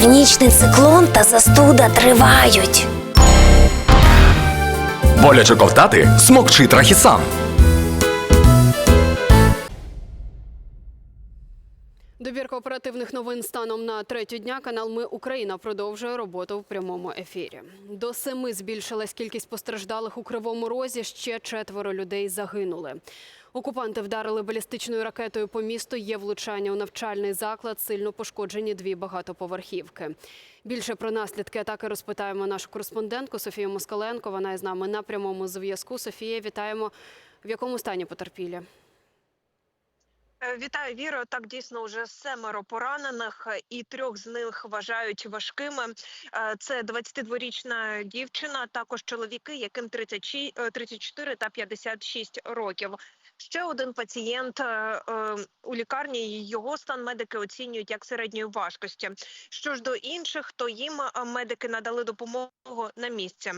Північний циклон та застуда тривають. Боляче ковтати смокчи трахісан. Добірка оперативних новин станом на третю дня. Канал Ми Україна продовжує роботу в прямому ефірі. До семи збільшилась кількість постраждалих у кривому розі. Ще четверо людей загинули. Окупанти вдарили балістичною ракетою по місту. Є влучання у навчальний заклад. Сильно пошкоджені дві багатоповерхівки. Більше про наслідки атаки розпитаємо нашу кореспондентку Софію Москаленко. Вона із нами на прямому зв'язку. Софія, вітаємо. В якому стані потерпілі? Е, Вітаю, Віро. Так дійсно вже семеро поранених, е, і трьох з них вважають важкими. Е, Це 22-річна дівчина, також чоловіки, яким 36, е, 34 та 56 років. Ще один пацієнт е, е, у лікарні. Його стан медики оцінюють як середньої важкості. Що ж до інших, то їм е, медики надали допомогу на місці.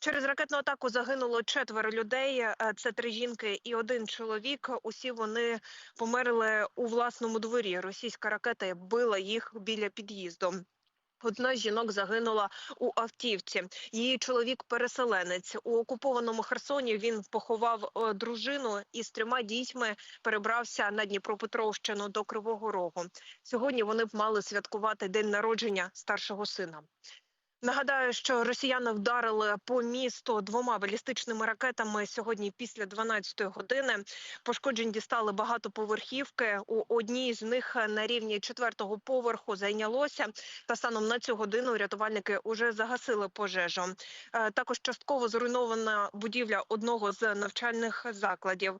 Через ракетну атаку загинуло четверо людей. Це три жінки і один чоловік. Усі вони померли у власному дворі. Російська ракета била їх біля під'їзду. Одна з жінок загинула у автівці. Її чоловік переселенець у окупованому Херсоні. Він поховав е, дружину і з трьома дітьми перебрався на Дніпропетровщину до Кривого Рогу. Сьогодні вони б мали святкувати день народження старшого сина. Нагадаю, що росіяни вдарили по місту двома балістичними ракетами сьогодні після 12-ї години. Пошкоджень дістали багатоповерхівки. У одній з них на рівні четвертого поверху зайнялося. Та станом на цю годину рятувальники вже загасили пожежу. Е, Також частково зруйнована будівля одного з навчальних закладів.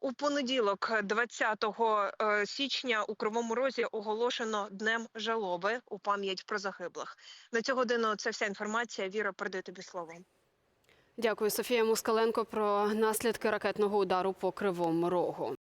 У понеділок, 20 е, січня, у Кривому Розі оголошено днем жалоби у пам'ять про загиблих. На цю годину це вся інформація. Віра, передаю тобі слово. Дякую, Софія Москаленко, про наслідки ракетного удару по кривому рогу.